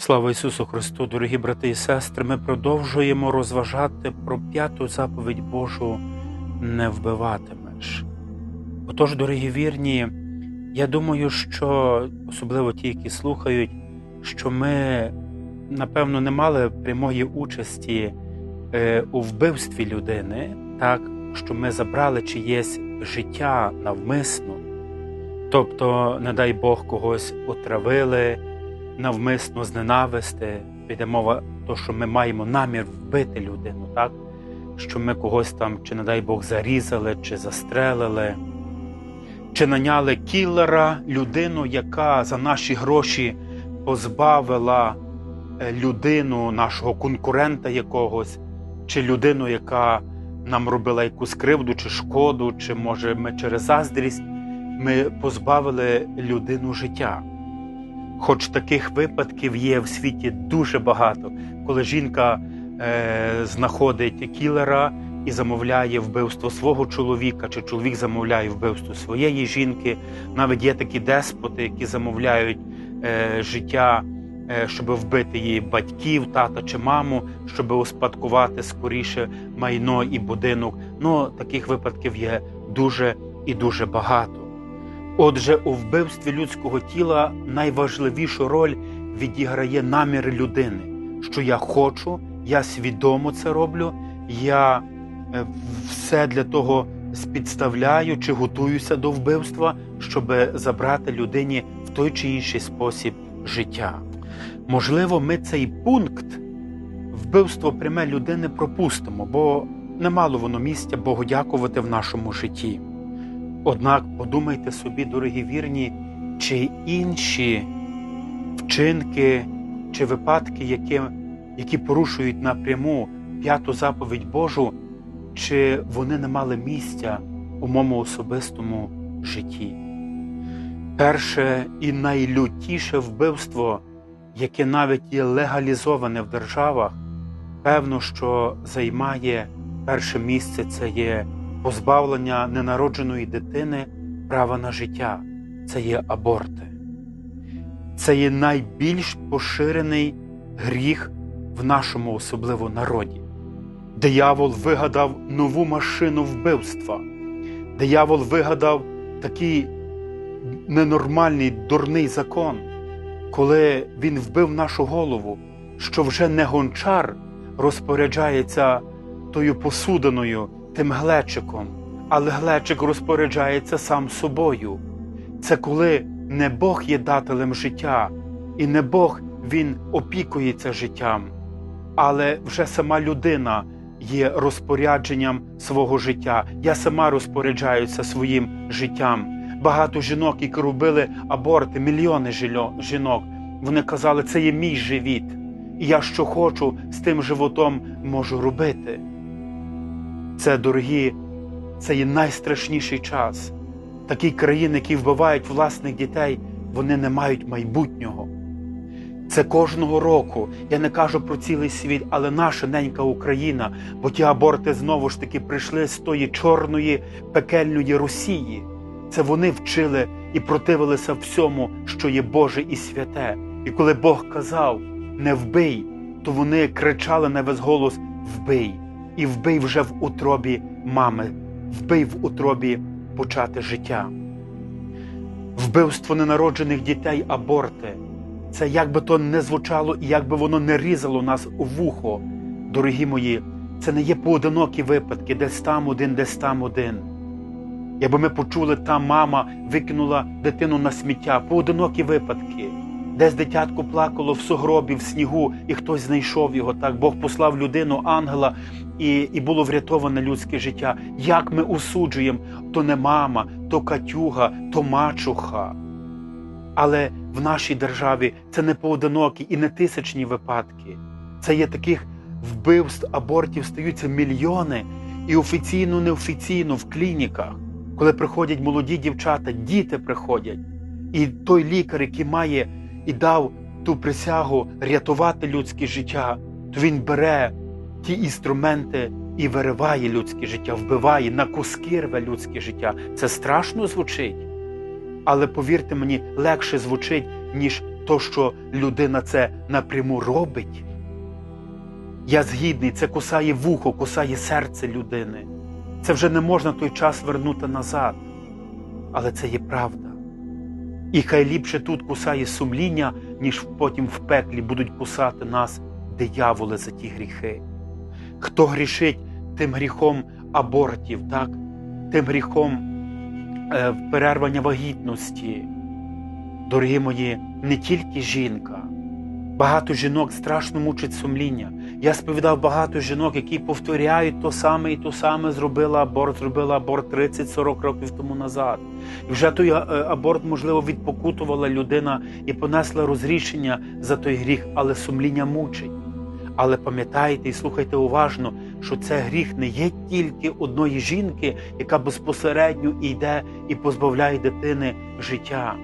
Слава Ісусу Христу, дорогі брати і сестри, ми продовжуємо розважати про п'яту заповідь Божу не вбиватимеш. Отож, дорогі вірні, я думаю, що особливо ті, які слухають, що ми, напевно, не мали прямої участі е, у вбивстві людини, так, що ми забрали чиєсь життя навмисно. Тобто, не дай Бог, когось отравили, навмисно зненависти. Піде мова, то, що ми маємо намір вбити людину, так? що ми когось там, чи, не дай Бог, зарізали, чи застрелили, чи наняли кілера, людину, яка за наші гроші позбавила е, людину, нашого конкурента якогось, чи людину, яка нам робила якусь кривду чи шкоду, чи може ми через заздрість ми позбавили людину життя. Хоч таких випадків є в світі дуже багато, коли жінка е, знаходить кілера і замовляє вбивство свого чоловіка, чи чоловік замовляє вбивство своєї жінки. Навіть є такі деспоти, які замовляють е, життя, е, щоб вбити її батьків, тата чи маму, щоб успадкувати скоріше майно і будинок. Ну таких випадків є дуже і дуже багато. Отже, у вбивстві людського тіла найважливішу роль відіграє намір людини, що я хочу, я свідомо це роблю, я е, все для того спідставляю чи готуюся до вбивства, щоб забрати людині в той чи інший спосіб життя. Можливо, ми цей пункт вбивство пряме людини пропустимо, бо немало воно місця Богу дякувати в нашому житті. Однак подумайте собі, дорогі вірні, чи інші вчинки чи випадки, які, які порушують напряму п'яту заповідь Божу, чи вони не мали місця у моєму особистому житті. Перше і найлютіше вбивство, яке навіть є легалізоване в державах, певно, що займає перше місце, це є позбавлення ненародженої дитини права на життя це є аборти. Це є найбільш поширений гріх в нашому особливо народі. Диявол вигадав нову машину вбивства. Диявол вигадав такий ненормальний дурний закон, коли він вбив нашу голову, що вже не гончар розпоряджається тою посудиною тим глечиком, але глечик розпоряджається сам собою. Це коли не Бог є дателем життя, і не Бог Він опікується життям, але вже сама людина є розпорядженням свого життя. Я сама розпоряджаюся своїм життям. Багато жінок, які робили аборти, мільйони жінок, вони казали, це є мій живіт, і я що хочу з тим животом можу робити. Це, дорогі, це є найстрашніший час. Такі країни, які вбивають власних дітей, вони не мають майбутнього. Це кожного року. Я не кажу про цілий світ, але наша ненька Україна, бо ті аборти знову ж таки прийшли з тої чорної пекельної Росії. Це вони вчили і противилися всьому, що є Боже і святе. І коли Бог казав не вбий, то вони кричали на весь голос Вбий і вбий вже в утробі мами, вбий в утробі почати життя. Вбивство ненароджених дітей аборти. Це як би то не звучало і як би воно не різало нас у вухо, дорогі мої, це не є поодинокі випадки, десь там один, десь там один. Якби ми почули, та мама викинула дитину на сміття, поодинокі випадки. Десь дитятко плакало в сугробі, в снігу, і хтось знайшов його. Так Бог послав людину, ангела, і і було врятоване людське життя. Як ми осуджуємо, то не мама, то катюга, то мачуха. Але в нашій державі це не поодинокі і не тисячні випадки. Це є таких вбивств, абортів стаються мільйони, і офіційно, неофіційно в клініках, коли приходять молоді дівчата, діти приходять, і той лікар, який має і дав ту присягу рятувати людське життя, то він бере ті інструменти і вириває людське життя, вбиває, на куски рве людське життя. Це страшно звучить. Але повірте мені, легше звучить, ніж то, що людина це напряму робить. Я згідний, це кусає вухо, кусає серце людини. Це вже не можна той час вернути назад. Але це є правда. І хай ліпше тут кусає сумління, ніж потім в пеклі будуть кусати нас дияволи за ті гріхи. Хто грішить тим гріхом абортів, так? тим гріхом е, перервання вагітності. Дорогі мої, не тільки жінка. Багато жінок страшно мучить сумління. Я сповідав багато жінок, які повторяють то саме і то саме зробила аборт, зробила аборт 30-40 років тому назад. І вже той е, аборт, можливо, відпокутувала людина і понесла розрішення за той гріх, але сумління мучить. Але пам'ятайте і слухайте уважно, що це гріх не є тільки одної жінки, яка безпосередньо йде і позбавляє дитини життя.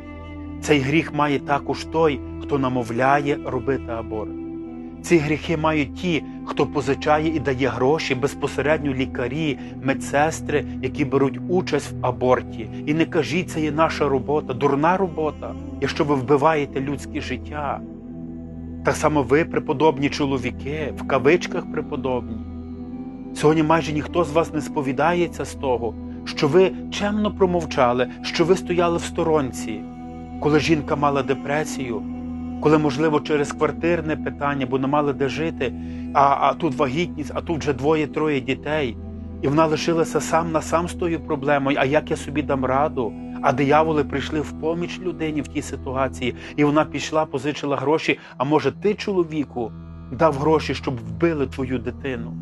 Цей гріх має також той, хто намовляє робити аборт. Ці гріхи мають ті, хто позичає і дає гроші безпосередньо лікарі, медсестри, які беруть участь в аборті. І не кажіть, це є наша робота, дурна робота, якщо ви вбиваєте людське життя. Так само ви, преподобні чоловіки, в кавичках преподобні. Сьогодні майже ніхто з вас не сповідається з того, що ви чемно промовчали, що ви стояли в сторонці, коли жінка мала депресію, коли, можливо, через квартирне питання, бо не мали де жити, а, а тут вагітність, а тут вже двоє-троє дітей. І вона лишилася сам на сам з тою проблемою, а як я собі дам раду? А дияволи прийшли в поміч людині в тій ситуації, і вона пішла, позичила гроші. А може, ти, чоловіку, дав гроші, щоб вбили твою дитину?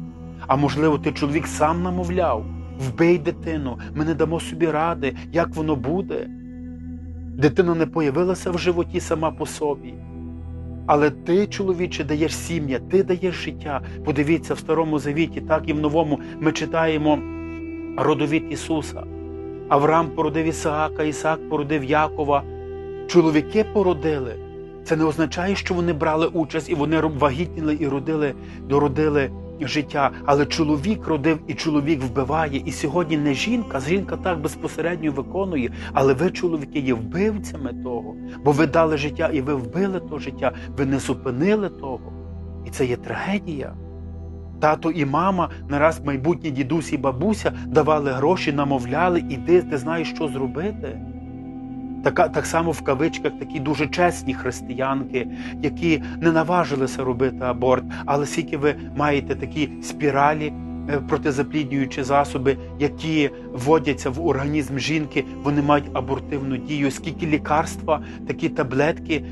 А можливо, ти чоловік сам намовляв, вбий дитину, ми не дамо собі ради, як воно буде. Дитина не появилася в животі сама по собі. Але ти, чоловіче, даєш сім'я, ти даєш життя. Подивіться, в Старому Завіті, так і в Новому ми читаємо родовід Ісуса. Авраам породив Ісаака, Ісаак породив Якова. Чоловіки породили. Це не означає, що вони брали участь і вони вагітніли і родили, дородили життя. Але чоловік родив і чоловік вбиває. І сьогодні не жінка, жінка так безпосередньо виконує, але ви, чоловіки, є вбивцями того, бо ви дали життя і ви вбили то життя, ви не зупинили того. І це є трагедія. Тато і мама, не раз майбутні дідусь і бабуся давали гроші, намовляли, іди, ти знаєш, що зробити. Так, так само в кавичках такі дуже чесні християнки, які не наважилися робити аборт, але скільки ви маєте такі спіралі, протизапліднюючі засоби, які вводяться в організм жінки, вони мають абортивну дію. Скільки лікарства, такі таблетки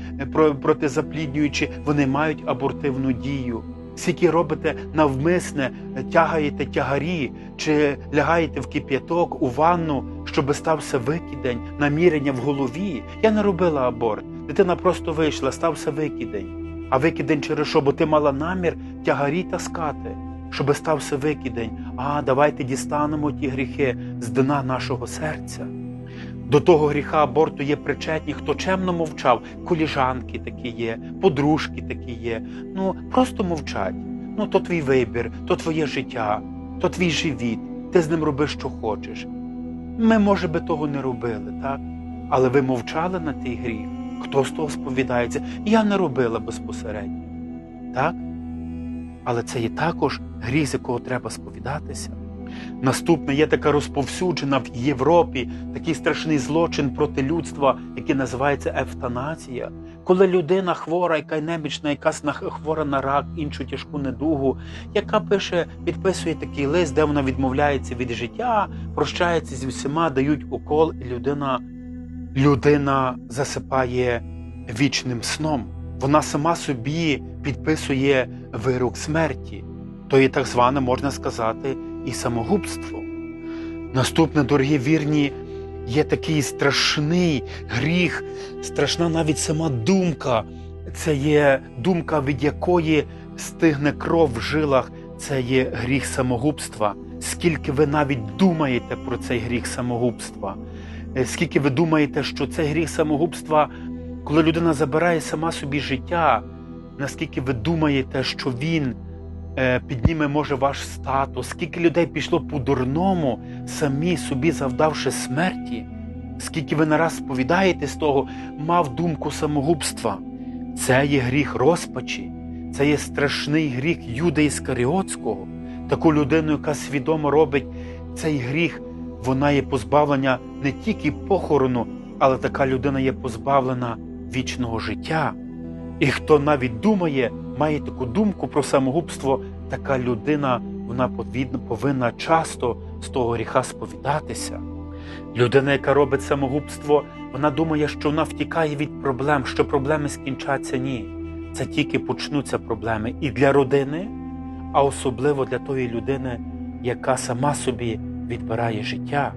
протизапліднюючі, вони мають абортивну дію. Скільки робите навмисне, тягаєте тягарі чи лягаєте в кип'яток у ванну, щоб стався викидень, намірення в голові. Я не робила аборт. Дитина просто вийшла, стався викидень. А викидень через що? Бо ти мала намір тягарі таскати, щоб стався викидень. А давайте дістанемо ті гріхи з дна нашого серця. До того гріха аборту є причетні, хто чемно мовчав, коліжанки такі є, подружки такі є. Ну просто мовчать. Ну то твій вибір, то твоє життя, то твій живіт. Ти з ним роби, що хочеш. Ми, може би, того не робили, так? Але ви мовчали на той гріх. Хто з того сповідається? Я не робила безпосередньо. Так? Але це є також гріх, з якого треба сповідатися. Наступне є така розповсюджена в Європі такий страшний злочин проти людства, який називається евтаназія. Коли людина хвора, яка немічна, якась хвора на рак, іншу тяжку недугу, яка пише, підписує такий лист, де вона відмовляється від життя, прощається зі всіма, дають укол, і людина, людина засипає вічним сном. Вона сама собі підписує вирок смерті. То є так зване, можна сказати, і самогубство. Наступне, дорогі вірні, є такий страшний гріх, страшна навіть сама думка. Це є думка, від якої стигне кров в жилах, це є гріх самогубства. Скільки ви навіть думаєте про цей гріх самогубства? Скільки ви думаєте, що цей гріх самогубства, коли людина забирає сама собі життя, наскільки ви думаєте, що він підніме, може, ваш статус, скільки людей пішло по-дурному, самі собі завдавши смерті, скільки ви нараз сповідаєте з того, мав думку самогубства. Це є гріх розпачі, це є страшний гріх Юда Іскаріотського. Таку людину, яка свідомо робить цей гріх, вона є позбавлена не тільки похорону, але така людина є позбавлена вічного життя. І хто навіть думає, має таку думку про самогубство, така людина вона повинна часто з того гріха сповідатися. Людина, яка робить самогубство, вона думає, що вона втікає від проблем, що проблеми скінчаться. Ні. Це тільки почнуться проблеми і для родини, а особливо для тої людини, яка сама собі відбирає життя.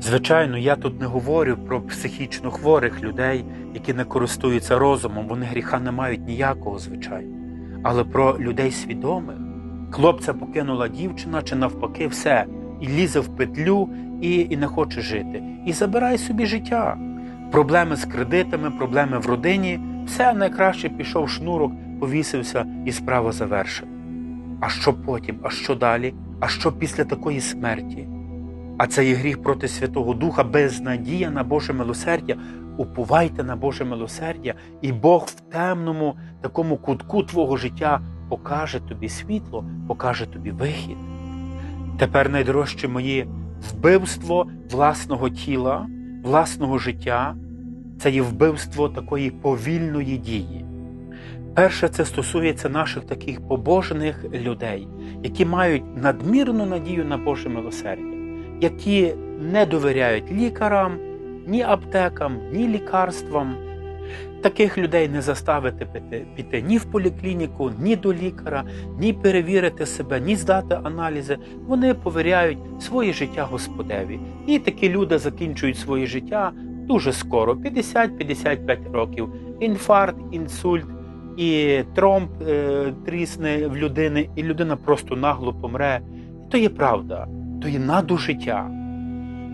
Звичайно, я тут не говорю про психічно хворих людей, які не користуються розумом, вони гріха не мають ніякого, звичайно. Але про людей свідомих. Хлопця покинула дівчина чи навпаки все, і лізе в петлю і, і не хоче жити. І забирає собі життя. Проблеми з кредитами, проблеми в родині, все найкраще пішов шнурок, повісився і справа завершена. А що потім? А що далі? А що після такої смерті? А це є гріх проти Святого Духа, безнадія на Боже милосердя. Уповайте на Боже милосердя, і Бог в темному такому кутку твого життя покаже тобі світло, покаже тобі вихід. Тепер найдорожче мої вбивство власного тіла, власного життя це є вбивство такої повільної дії. Перше, це стосується наших таких побожених людей, які мають надмірну надію на Боже милосердя, які не довіряють лікарам, ні аптекам, ні лікарствам. Таких людей не заставити піти, піти ні в поліклініку, ні до лікаря, ні перевірити себе, ні здати аналізи. Вони повіряють своє життя Господеві. І такі люди закінчують своє життя дуже скоро 50-55 років. Інфаркт, інсульт і тромб е, трісне в людини, і людина просто нагло помре. То є правда, то є надужиття.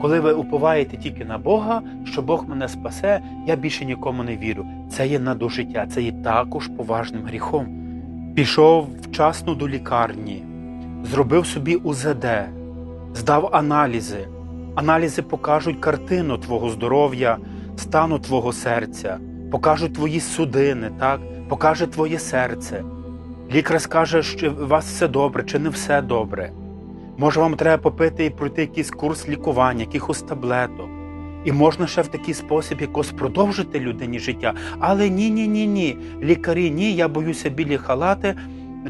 Коли ви уповаєте тільки на Бога, що Бог мене спасе, я більше нікому не вірю. Це є надужиття, це є також поважним гріхом. Пішов вчасно до лікарні, зробив собі УЗД, здав аналізи. Аналізи покажуть картину твого здоров'я, стану твого серця, покажуть твої судини, так? покаже твоє серце. Лікар скаже, що у вас все добре чи не все добре. Може, вам треба попити і пройти якийсь курс лікування, якихось таблеток. І можна ще в такий спосіб якось продовжити людині життя. Але ні, ні, ні, ні. Лікарі, ні, я боюся білі халати.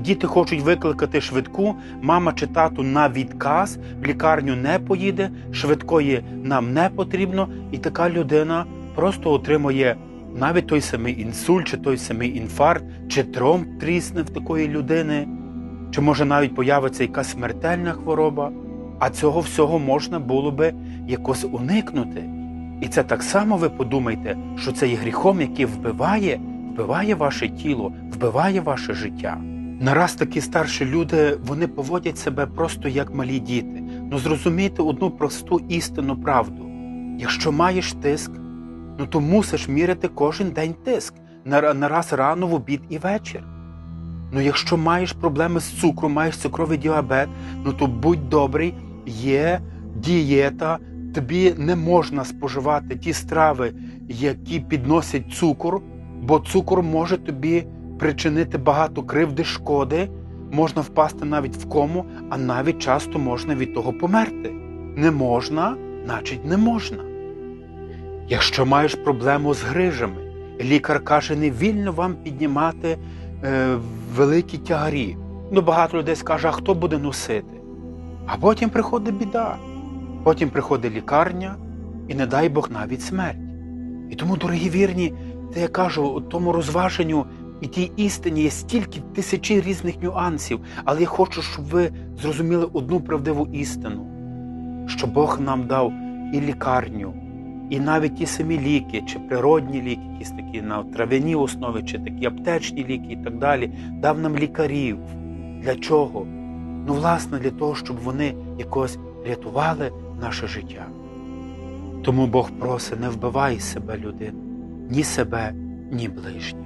Діти хочуть викликати швидку, мама чи тату на відказ, в лікарню не поїде, швидкої нам не потрібно, і така людина просто отримує навіть той самий інсульт, чи той самий інфаркт, чи тромб трісне в такої людини, чи може навіть появиться якась смертельна хвороба. А цього всього можна було би якось уникнути. І це так само ви подумайте, що це є гріхом, який вбиває, вбиває ваше тіло, вбиває ваше життя. Нараз такі старші люди вони поводять себе просто як малі діти. Ну зрозумійте одну просту істинну правду. Якщо маєш тиск, ну то мусиш міряти кожен день тиск, на- нараз рано, в обід і вечір. Ну якщо маєш проблеми з цукром, маєш цукровий діабет, ну то будь добрий, є дієта, тобі не можна споживати ті страви, які підносять цукор, бо цукор може тобі причинити багато кривди, шкоди, можна впасти навіть в кому, а навіть часто можна від того померти. Не можна, значить не можна. Якщо маєш проблему з грижами, лікар каже, не вільно вам піднімати е, великі тягарі. Ну, багато людей скаже, а хто буде носити? А потім приходить біда, потім приходить лікарня і не дай Бог навіть смерть. І тому, дорогі вірні, те я кажу, тому розваженню і тій істині є стільки тисячі різних нюансів, але я хочу, щоб ви зрозуміли одну правдиву істину, що Бог нам дав і лікарню, і навіть ті самі ліки, чи природні ліки, якісь такі на трав'яній основі, чи такі аптечні ліки і так далі, дав нам лікарів. Для чого? Ну, власне, для того, щоб вони якось рятували наше життя. Тому Бог просить, не вбивай себе людину, ні себе, ні ближніх.